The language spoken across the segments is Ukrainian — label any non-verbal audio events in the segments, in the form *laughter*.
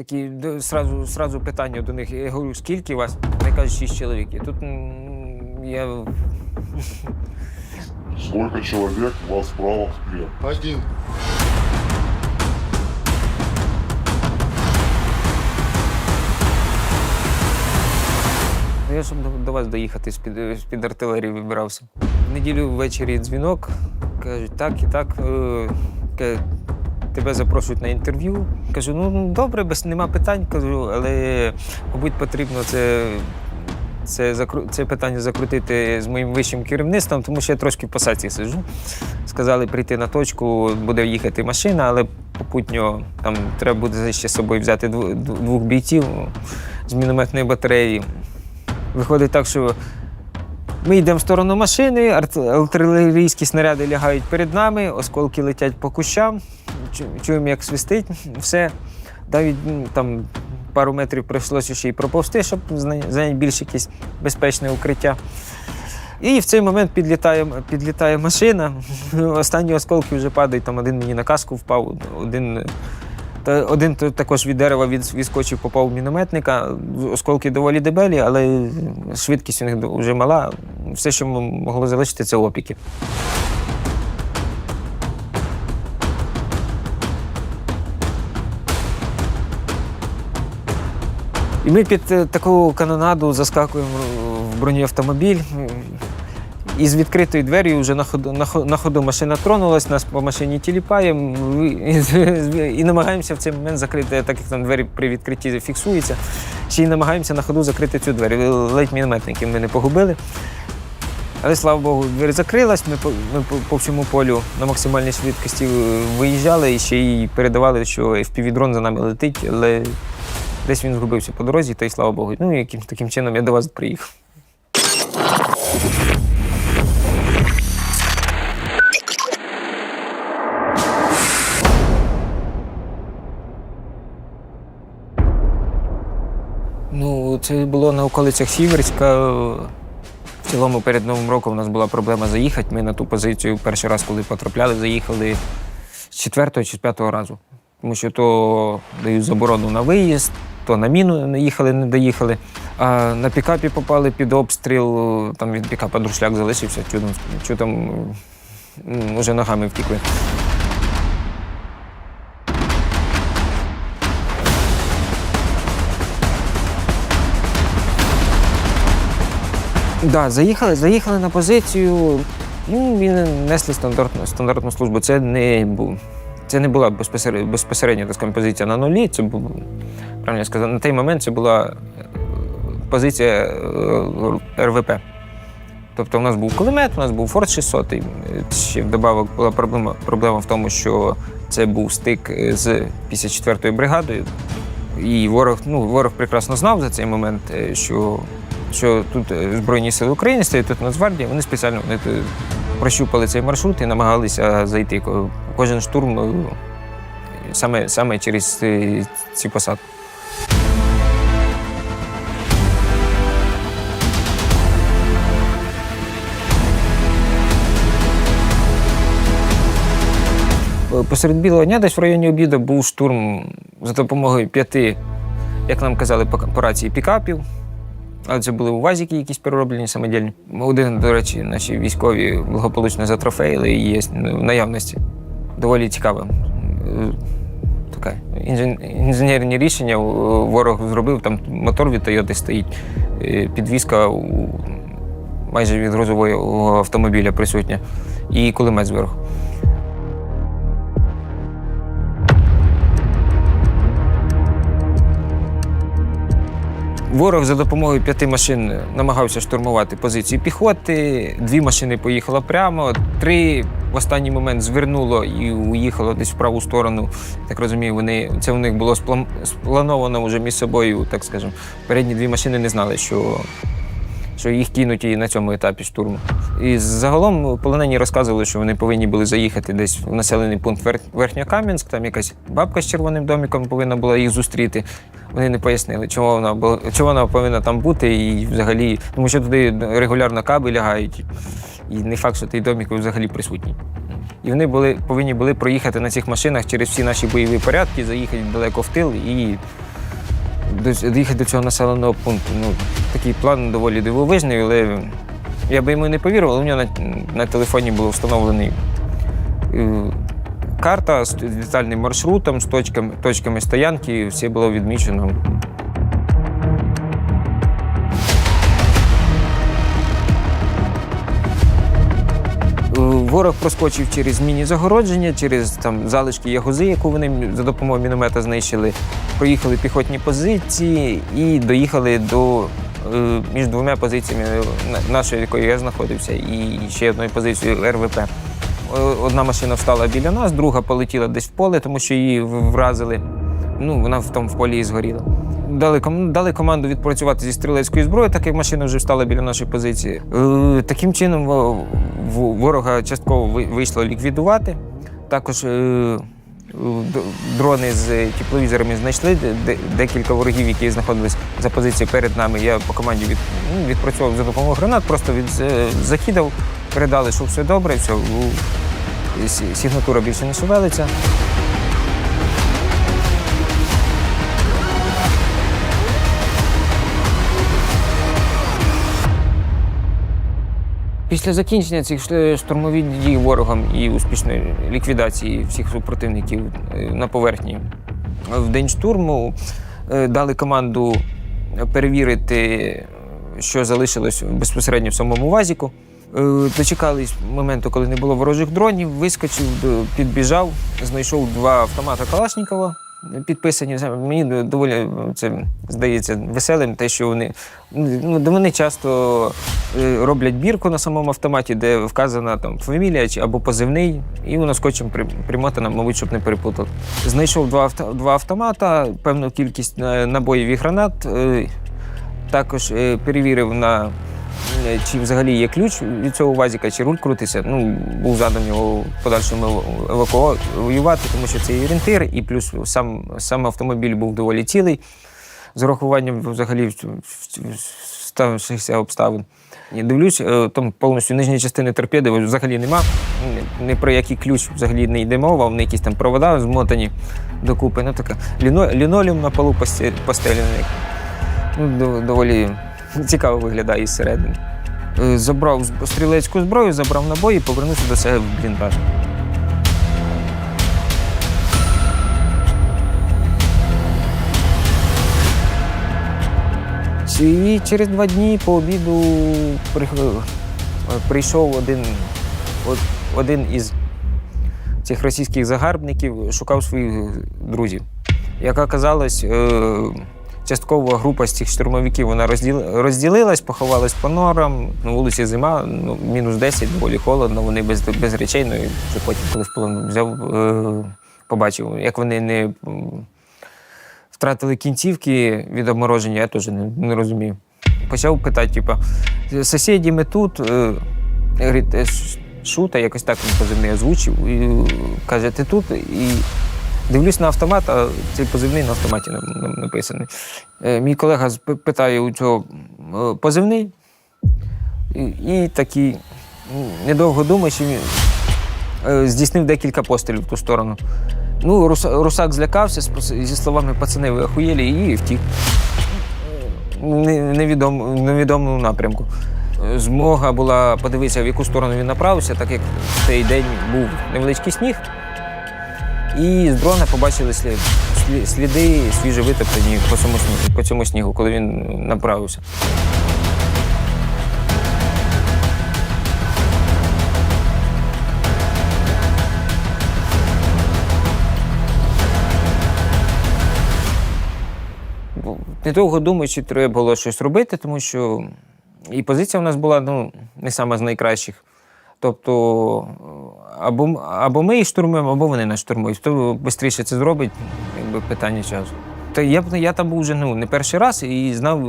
Такі сразу, сразу питання до них. Я говорю, скільки вас? Вони кажуть, шість чоловік. І тут м, я *laughs* Сколько человек вас брало в плен? Один. Ну, Я щоб до, до вас доїхати з-під, з-під артилерії вибирався. В неділю ввечері дзвінок. Кажуть, так і так. е, Тебе запрошують на інтерв'ю. Кажу, ну добре, без нема питань. Кажу, але, мабуть, потрібно це, це, це питання закрутити з моїм вищим керівництвом, тому що я трошки в посадці сиджу. Сказали прийти на точку, буде їхати машина, але попутньо там треба буде ще з собою взяти двох бійців з мінометної батареї. Виходить так, що ми йдемо в сторону машини, артилерійські снаряди лягають перед нами, осколки летять по кущам, чуємо, як свистить *laughs* все. Навіть там пару метрів прийшлося ще й проповзти, щоб зайняти більш якесь безпечне укриття. І в цей момент підлітає, підлітає машина. *laughs* Останні осколки вже падають. Там один мені на каску впав, один один також від дерева від, відскочив, попав в мінометника. Осколки доволі дебелі, але швидкість у них вже мала. Все, що могло залишити, це опіки. І ми під е, таку канонаду заскакуємо в бронеавтомобіль. І з відкритою двер'ю вже на ходу, на, хо- на ходу машина тронулась, нас по машині тіліпаємо ви- *laughs* і, намагаємося в цей момент закрити, так як там двері при відкритті фіксуються, ще й намагаємося на ходу закрити цю двері. Ледь мінометників ми не погубили. Але слава Богу, двері закрилась, ми по, ми по, всьому полю на максимальній швидкості е, виїжджали і ще й передавали, що FPV-дрон за нами летить, але десь він згубився по дорозі, та й слава Богу. Ну яким таким чином я до вас приїхав. Ну, це було на околицях Сіверська. В цілому перед Новим роком у нас була проблема заїхати. Ми на ту позицію перший раз, коли потрапляли, заїхали з четвертого чи з п'ятого разу. Тому що то дають заборону на виїзд, то на міну не їхали, не доїхали. А на пікапі попали під обстріл, там від пікапа друшляк залишився, чудом, чудом м, уже ногами втікли. Да, заїхали, заїхали на позицію. Ну, він несли стандартну, стандартну службу. Це не був. Це не була безпосередньо, безпосередньо так скажемо, позиція на нулі. Це був, правильно сказати, на той момент це була е, позиція е, РВП. Тобто у нас був кулемет, у нас був Форт 600. І ще вдобавок була проблема, проблема в тому, що це був стик з 54-ю бригадою. І ворог, ну, ворог прекрасно знав за цей момент, е, що, що тут е, Збройні Сили України стоять, тут Нацгвардія. Вони спеціально вони прощупали цей маршрут і намагалися зайти. Кожен штурм е, саме, саме через ці посадки. Посеред білого дня, десь в районі обіду, був штурм за допомогою п'яти, як нам казали по рації, пікапів. Але це були УВАЗики якісь перероблені самодільні. Один, до речі, наші військові благополучно затрофеїли і є в наявності. Доволі цікаве. Е, Таке інженерні рішення е, ворог зробив, там мотор від Тойоти стоїть, е, підвізка майже від грузового автомобіля присутня і кулемет зверху. Ворог за допомогою п'яти машин намагався штурмувати позиції піхоти. Дві машини поїхало прямо, три в останній момент звернуло і уїхало десь в праву сторону. Так розумію, вони це у них було сплан- сплановано вже між собою, так скажемо. Передні дві машини не знали, що, що їх кинуть і на цьому етапі штурму. І загалом полонені розказували, що вони повинні були заїхати десь в населений пункт Верхньокам'янськ. Там якась бабка з червоним домиком повинна була їх зустріти. Вони не пояснили, чому вона була, чому вона повинна там бути, і взагалі, тому що туди регулярно каби лягають, і не факт, що той домик взагалі присутній. І вони були, повинні були проїхати на цих машинах через всі наші бойові порядки, заїхати далеко в тил і доїхати до цього населеного пункту. Ну, такий план доволі дивовижний, але я би йому не повірив, але у нього на, на телефоні був встановлений е, карта з детальним маршрутом, з точками, точками стоянки, все було відмічено. Ворог проскочив через міні-загородження, через там залишки ягози, яку вони за допомогою міномета знищили. Проїхали піхотні позиції і доїхали до е, між двома позиціями на- нашої, в якої я знаходився, і ще одною позицією РВП. Е, Одна машина встала біля нас, друга полетіла десь в поле, тому що її вразили. Ну, вона в тому в полі і згоріла. Дали, дали команду відпрацювати зі стрілецької зброї, так як машина вже встала біля нашої позиції. Е, таким чином ворога частково вийшло ліквідувати. Також е, дрони з тепловізорами знайшли де- де- декілька ворогів, які знаходились за позицією перед нами. Я по команді від, ну, відпрацьовував за допомогою гранат, просто від, закидав, передали, що все добре, все, сигнатура більше не шевелиться. Після закінчення цих штурмових дій ворогом і успішної ліквідації всіх супротивників е, на поверхні в день штурму е, дали команду перевірити, що залишилось безпосередньо в самому вазіку. Е, Дочекались моменту, коли не було ворожих дронів, вискочив, підбіжав, знайшов два автомата Калашнікова. Підписані мені доволі це здається веселим, те, що вони ну, вони часто е, роблять бірку на самому автоматі, де вказана там фамілія або позивний, і воно скотчем при- примотано, мабуть, щоб не перепутати. Знайшов два, авто, два автомата, певну кількість е, набоїв і гранат. е, Також перевірив на чи взагалі є ключ від цього вазіка, чи руль крутиться. Ну, був задан його подальшому ева- евакуювати, тому що це і орієнтир, і плюс сам, сам автомобіль був доволі цілий з урахуванням взагалі ставшихся обставин. Я дивлюсь, е, там повністю нижньої частини торпеди взагалі нема. Ні- про який ключ взагалі не йде мова, вони якісь там провода змотані докупи. Ну, така ліно, лінолеум на полу посте- постеляний. Ну, доволі цікаво виглядає із середини. Е, Забрав стрілецьку зброю, забрав набої і повернувся до себе в бліндаж. І через два дні по обіду прийшов один, один із цих російських загарбників, шукав своїх друзів. Як оказалось, часткова група з цих штурмовиків вона розділилась, поховалась по норам. На вулиці зима, ну, мінус 10, доволі холодно, вони без, без речей. Ну і вже потім, коли в полон взяв, е, побачив, як вони не втратили кінцівки від обмороження, я теж не, не розумію. Почав питати, типу, сусіді ми тут. Е, «Е, шута, якось так він позивний озвучив. І, е, каже, ти тут? І дивлюсь на автомат, а цей позивний на автоматі написаний. Е, Мій колега питає у цього е, позивний, і, такий, недовго думаючи, е, здійснив декілька пострілів в ту сторону. Ну, Русак злякався зі словами пацани, ви охуєлі, і втік. Не- Невідом, в невідомому напрямку. Змога була подивитися, в яку сторону він направився, так як в цей день був невеличкий сніг. І з дрона побачили слід, сліди свіже витоптані по цьому, снігу, по цьому снігу, коли він направився. Недовго думаючи, треба було щось робити, тому що і позиція в нас була ну, не сама з найкращих. Тобто, або, або ми їх штурмуємо, або вони нас штурмують. Хто швидше це зробить, якби питання часу. Та я, я там був вже ну, не перший раз і знав,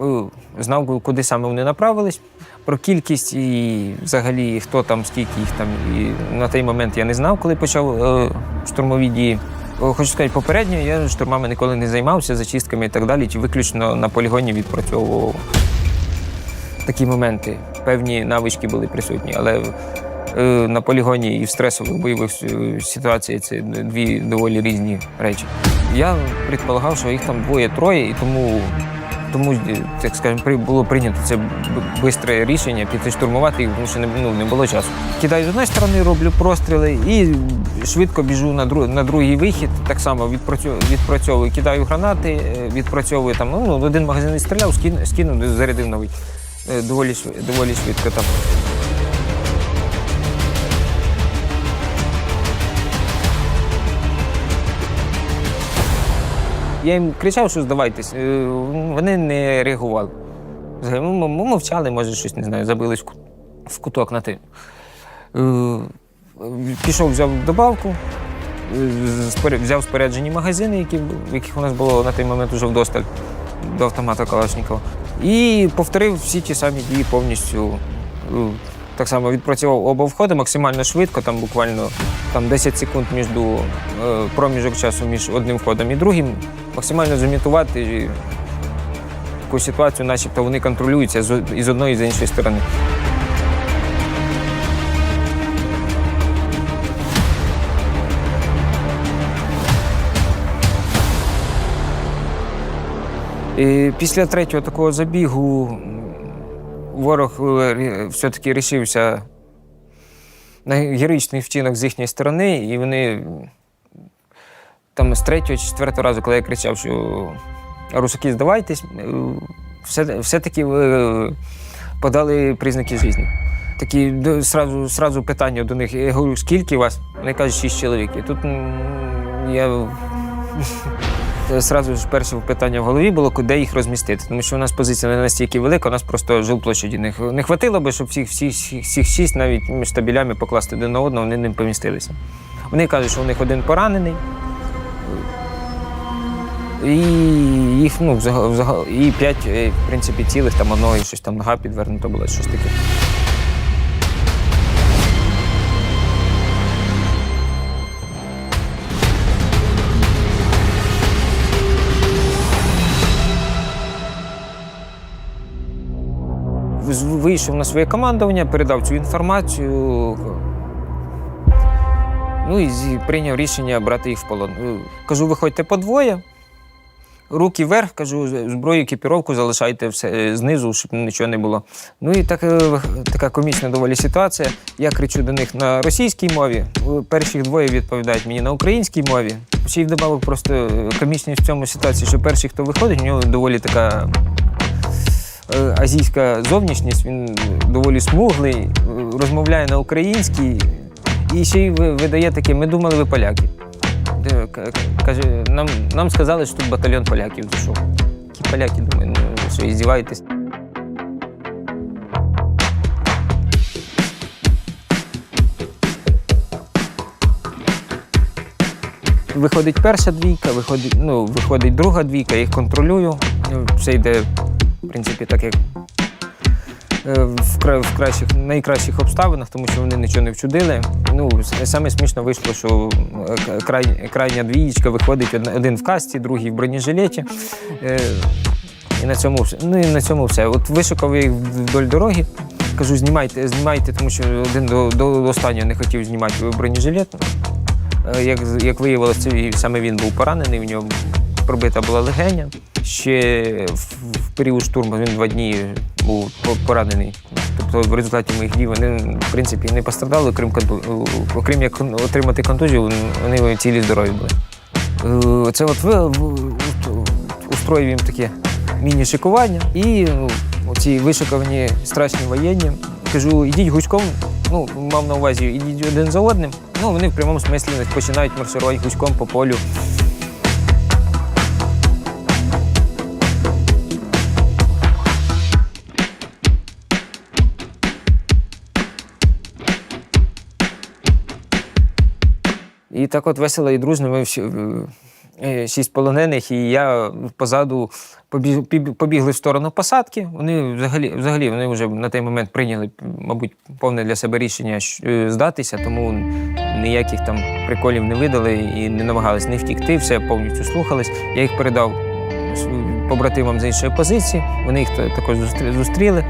е, знав, куди саме вони направились. Про кількість і взагалі хто там, скільки їх там. І на той момент я не знав, коли почав е, штурмові дії. Хочу сказати, попередньо я штурмами ніколи не займався, зачистками і так далі, чи виключно на полігоні відпрацьовував такі моменти. Певні навички були присутні, але е, на полігоні і в стресових бойових е, ситуаціях це дві доволі різні речі. Я предполагав, що їх там двоє-троє, і тому, тому е, так скажемо, було прийнято це швидке рішення піти штурмувати їх, тому що не, ну, не було часу. Кидаю з одної сторони, роблю простріли і швидко біжу на, друг, на другий вихід. Так само відпрацьовую, відпрацьовую кидаю гранати, е, відпрацьовую там. Ну, один магазин відстріляв, скинув, скинув, зарядив новий. Е, Доволі, доволі швидко там. Я їм кричав, що здавайтесь. Е, Вони не реагували. Ну, мовчали, може, щось не знаю, забились в куток на те. Е, Пішов, взяв добавку, е, взяв споряджені магазини, які, яких у нас було на той момент вже вдосталь до автомата Калашникова. І повторив всі ті самі дії повністю. Так само відпрацював оба входи максимально швидко, там буквально там 10 секунд між е, проміжок часу між одним входом і другим. Максимально зімітувати е, таку ситуацію, начебто вони контролюються і з одної і з іншої сторони. І після третього такого забігу ворог е, все-таки рішився на героїчний вчинок з їхньої сторони, і вони там з третього чи четвертого разу, коли я кричав, що русаки, здавайтесь, е, все, все-таки е, подали признаки життя. Такі сразу, сразу питання до них. Я говорю, скільки вас? Вони кажуть, шість чоловік. І тут я Сразу ж перше питання в голові було, куди їх розмістити. Тому що у нас позиція не настільки велика, у нас просто жилплощаді не, не хватило би, щоб всіх, всіх, всіх, шість навіть між штабілями покласти один на одного, вони не помістилися. Вони кажуть, що у них один поранений. І їх, ну, взагал, взагал, і п'ять, е, в принципі, цілих, там одного і щось там нога підвернута була, щось таке. Вийшов на своє командування, передав цю інформацію. Ну і прийняв рішення брати їх в полон. Е, Кажу, виходьте по двоє. Руки вверх, кажу, зброю, екіпіровку залишайте все е, знизу, щоб нічого не було. Ну і так, е, така комічна доволі ситуація. Я кричу до них на російській мові. Перших двоє відповідають мені на українській мові. Ще й вдобавок просто комічність в цьому ситуації, що перший, хто виходить, у нього доволі така азійська зовнішність, він доволі смуглий, е, розмовляє на українській і ще й видає таке, ми думали, ви поляки. Каже, нам, нам сказали, що тут батальйон поляків зайшов. Які поляки, думаю, ну що, іздіваєтесь? Виходить перша двійка, виходить, ну, виходить друга двійка, я їх контролюю. Все йде, принципі, так як е, в, кращих, найкращих обставинах, тому що вони нічого не вчудили. Ну, саме смішно вийшло, що е, край, крайня двієчка виходить один в касті, другий в бронежилеті. Е, і на цьому все. Ну і на цьому все. От вишукав їх вдоль дороги. Кажу, знімайте, знімайте, тому що один до, до останнього не хотів знімати бронежилет. Як, як виявилося, саме він був поранений, в нього пробита була легеня. Ще в, період штурму він два дні був по- поранений. Тобто в результаті моїх дій вони, в принципі, не пострадали, окрім, конту- окрім як отримати контузію, вони цілі здорові були. Е, Це от устроїв їм таке міні-шикування і ну, оці вишиковані страшні воєнні. Кажу, ідіть гуськом, ну, мав на увазі, ідіть один за одним. Ну, вони в прямому смислі починають марширувати гуськом по полю. І так от весело і дружно ми всі, е, шість полонених, і я позаду побіг, побігли в сторону посадки. Вони взагалі, взагалі вони вже на той момент прийняли, мабуть, повне для себе рішення е, здатися, тому ніяких там приколів не видали і не намагались не втікти, все повністю слухались. Я їх передав побратимам з іншої позиції, вони їх також зустр- зустріли.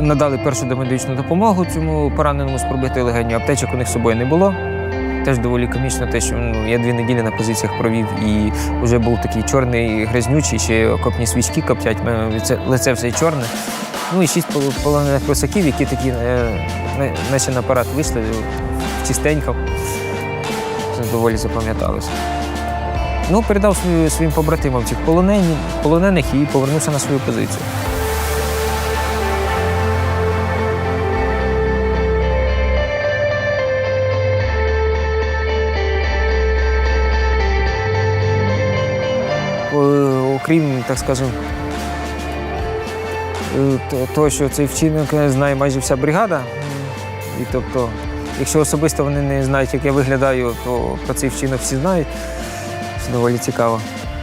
Надали першу домедичну допомогу цьому пораненому з пробитою легеню. Аптечок у них з собою не було. Теж доволі комічно, те, що ну, я дві неділі на позиціях провів і вже був такий чорний грязнючий, ще окопні свічки коптять, лице, лице все чорне. Ну і шість полонених косаків, які такі, е, наче на парад вийшли чистенько. Це доволі запам'яталося. Ну, передав своїм побратимам цих полонених і повернувся на свою позицію. Окрім, так скажемо, е, того, що цей вчинок е, знає майже вся бригада. І тобто, якщо особисто вони не знають, як я виглядаю, то про цей вчинок всі знають. Це доволі цікаво.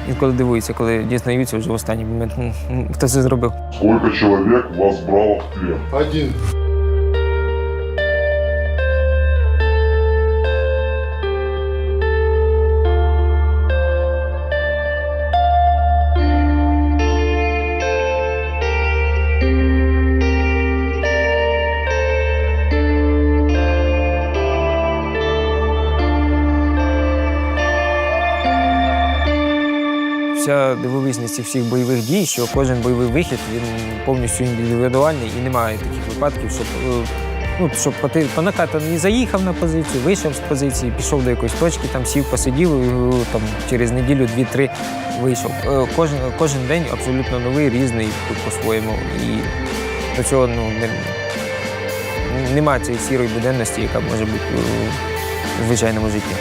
Інколи дивуються, коли дізнаються вже в останній момент, «М, м, хто це зробив. Сколько человек вас брало в плен? Один. Вся дивовижність всіх бойових дій, що кожен бойовий вихід він повністю індивідуальний і немає таких випадків, щоб, е, ну, щоб по, накатаній заїхав на позицію, вийшов з позиції, пішов до якоїсь точки, там сів, посидів, е, там, через неділю, дві-три вийшов. Е, Кожен, кожен день абсолютно новий, різний по-своєму. І до цього ну, не, немає цієї сірої буденності, яка може бути у звичайному житті.